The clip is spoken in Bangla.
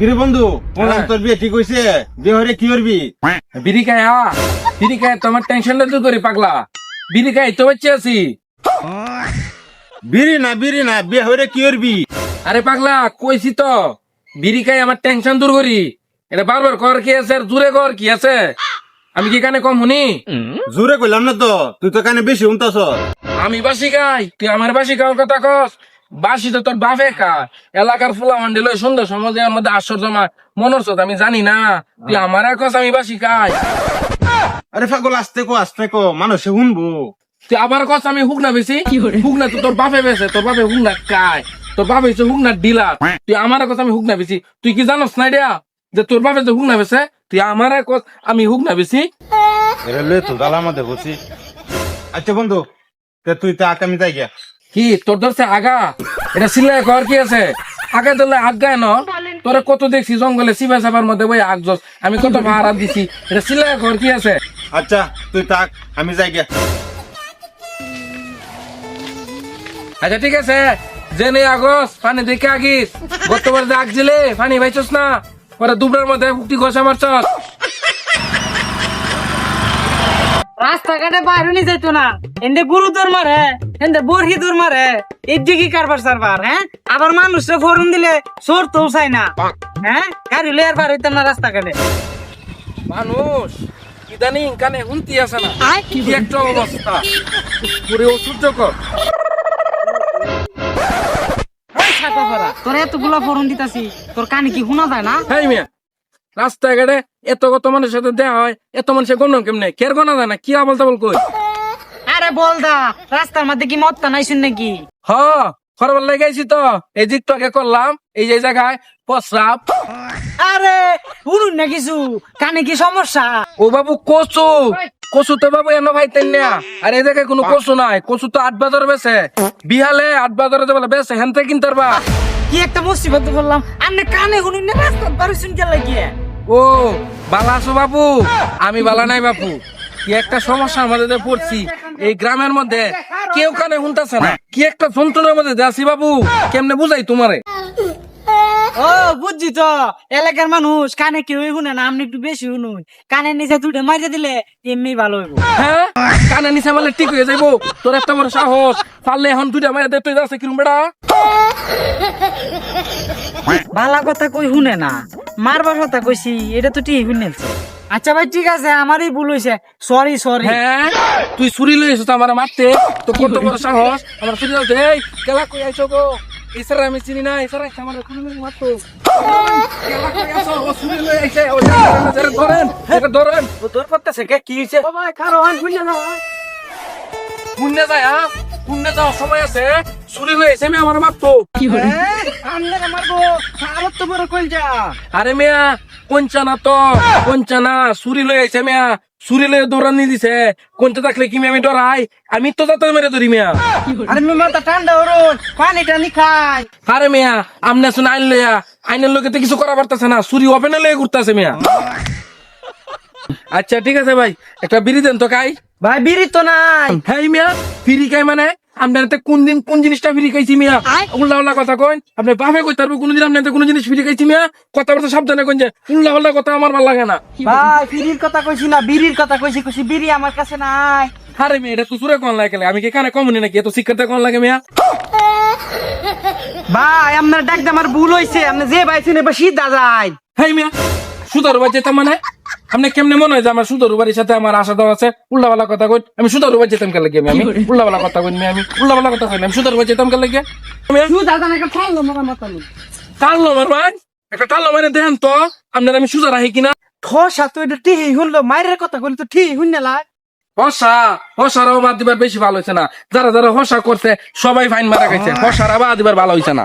কিরে বন্ধু বললাম তোর বিয়ে ঠিক হইছে? বিয়ে হরে কি করবি? বিড়ি খায় আ বিড়ি খায় তোমার টেনশনটা দূর করি পাগলা। বিড়ি খাই তো বাচ্চা আছি। বিড়ি না বিড়ি না বিয়ে হরে কি করবি? আরে পাগলা কইছি তো বিড়ি খাই আমার টেনশন দূর করি। এটা বারবার কর কি আছে আর জুড়ে কর কি আছে? আমি কি কানে কম শুনি? জোরে কইলাম না তো তুই তো কানে বেশি উনতাছ আমি বাসি খাই তুই আমার বাসি খাওয়ার কথা কস। বাসি তো তোর বাপে খা এলাকার ফুলা মান্ডি লই সুন্দর সমাজে আমার মধ্যে আশ্চর্য জমা মনর আমি জানি না। তুই আমার কস আমি বাসি খাই আরে পাগল আসতে কো আসতে কো মানুষে শুনব। তুই আবার কস আমি হুক না বেশি হুক না তো তোর বাপে বেছে তোর বাপে হুক না খায় তোর বাপে হচ্ছে হুক না ডিলার তুই আমার কস আমি হুক না বেশি। তুই কি জানোস না এটা যে তোর বাপে যে হুক না বেছে তুই আমার কস আমি হুক না বেশি? এরে লয়ে তো দালা মধ্যে বসি আচ্ছা বন্ধু তে তুই তো আকামি তাই গিয়া। কি তোর ধরছে আগা? এটা সিলাই ঘর কি আছে? আগে ধরলে আগায় ন? তোরা কত দেখছি জঙ্গলে সিবা সাবার মধ্যে বই আগ জস আমি কত ভাড়া দিছি। এটা সিলাই ঘর কি আছে? আচ্ছা তুই থাক আমি যাই গিয়া আচ্ছা ঠিক আছে। জেনে আগস পানি দেখে আগিস। গতবার যে আগছিলে পানি পাইছস না। পরে দুবরার মধ্যে ফুটি ঘষা মারছস। রাস্তাঘাটে বাইরে যেত না। এন্দে গুরু দৌড় মারে এন্দে বরহি দৌড় মারে এই দিকে কারবার সারবার হ্যাঁ? আবার মানুষে ফোরন দিলে চোর তো চাই না। হ্যাঁ? গাড়ি লয়ে আর বার হইতাম না রাস্তাঘাটে। মানুষ ইদানিং কানে হুন্তি আছে না। কি একটা অবস্থা। পুরে অসহ্য কর ওই ছাতা পরা তোর এতগুলা ফোরন দিতাছি তোর কানে কি শোনা যায় না? হ্যাঁ মিয়া রাস্তাঘাটে এত কত মানুষের সাথে দেওয়া হয় এত মানুষের গণ কেমনে? কের গণা যায় না? কি আবল তাবল কই? আরে বল দা রাস্তার মধ্যে কি মদটা নাইছুন নাকি? হ খরবার লেগেছি তো। এই যে করলাম এই যে জায়গায় প্রস্রাব আরে শুনুন না কিছু কানে কি সমস্যা? ও বাবু কচু। কচু তো বাবু এনে ভাইতেন না। আর এই জায়গায় কোনো কচু নাই। কচু তো আট বাজার বেছে। বিহালে আট বাজারে যে বলে বেছে হেনতে কিনতে পারবা? কি একটা মুসিবত বললাম। আপনি কানে শুনুন না রাস্তা বার শুন কে লাগিয়ে ও বালা আছো বাবু আমি বালা নাই বাপু। কি একটা সমস্যার মধ্যে পড়ছি। এই গ্রামের মধ্যে কেউ কানে শুনতেছে না। কি একটা যন্ত্রণার মধ্যে যাচ্ছি বাবু কেমনে বুঝাই তোমারে? ও বুঝছি তো। এলাকার মানুষ কানে কেউ শুনে না আমি একটু বেশি শুনুন। কানে নিচে দুটো মাইরে দিলে এমনি ভালো হইব। হ্যাঁ? কানের নিচে মারলে ঠিক হয়ে যাইবো। তোর একটা বড় সাহস। পারলে এখন দুইটা মাইরা দে তুই যাচ্ছে কিরম বেড়া। ভালা কথা কই শুনে না। মারবার কথা কইছি এটা তো ঠিক শুনে আচ্ছা ভাই ঠিক আছে আমারই ভুল হয়েছে সরি সরি হ্যাঁ তুই ছুরি লই এসো আমার মারতে? তো কত বড় সাহস? আমার ছুরি দাও এই কেলা কই আইছো গো? ইসারা আমি চিনি না ইসারা আমার ছুরি লই মারতো। কেলা কই আইছো? ও ছুরি লই আইছে। ও ধরেন এটা ধরেন। ও ধর করতেছে কে কি হইছে? বাবা খারো আন শুনে না শুনে যায় হ্যাঁ যাও সময় আছে ছুরি লই আইছে আমি আমার মারতো। কি আমরা মারবো। বড় আরে মিয়া কঞ্চানা তো কঞ্চানা ছুরি লই আইছে মিয়া। ছুরি লই দৌড়ানি দিছে। থাকলে কি আমি ডরাই? আমি তো যাতে মেরে ধরি মিয়া। আরে মি মাথা ঠান্ডা হরুন পানি টানি খাই। আরে মিয়া আমনে শুনে আইন লইয়া। আইনের লোকে তো কিছু করা পারতেছে না ছুরি ওপেনে লয়ে ঘুরতেছে মিয়া। আচ্ছা ঠিক আছে ভাই একটা বিড়ি দেন তো খাই। ভাই বিড়ি তো নাই। হ্যাঁ মিয়া ফিরি খাই মানে? আপনার কোন দিন কোন জিনিসটা ফিরি খাইছি মিয়া? উল্লা উল্লা কথা কইন? আপনি বাপে কই তারপর কোনদিন আপনার কোন জিনিস ফিরি খাইছি মিয়া? কথা বলতে সাবধানে কইন যে উল্লা উল্লা কথা আমার ভালো লাগে না। ভাই বিড়ির কথা কইছি না বিড়ির কথা কইছি কইছি বিড়ি আমার কাছে নাই। আরে মেয়ে এটা তো সুরে কোন লাগে আমি কি কানে কমনি নাকি? এত শিক্ষাতে কোন লাগে মিয়া? ভাই আপনার ডাক আমার ভুল হইছে। আপনি যে বাইছেন এবার সিদ্ধা যায় হ্যাঁ মিয়া সুদারু বাড়ি যেতাম মানে? আপনি কেমনে মনে হয় যে আমার সুদারু বাড়ির সাথে আমার আশা দেওয়া আছে? উল্লা পাল্লা কথা কই আমি সুদারু বাড়ি যেতাম কাল লাগে আমি? উল্লা পাল্লা কথা কই আমি? উল্লা পাল্লা কথা কই আমি সুদারু বাড়ি যেতাম কাল লাগে আমি সুদা জানা একটা ঠান্ডা মাথা মাথা নেই টাল্লো মার ভাই একটা টাল্লো মারে দেন তো। আপনার আমি সুদা রাখি কিনা? ঠসা তো এটা টিহি শুনলো। মায়ের কথা কইলে তো ঠিহি শুনলাই হসা হসারাও বাদ দিবার বেশি ভালো হয়েছে না। যারা যারা হসা করছে সবাই ফাইন মারা গেছে। হসারা বাদ দিবার ভালো হয়েছে না।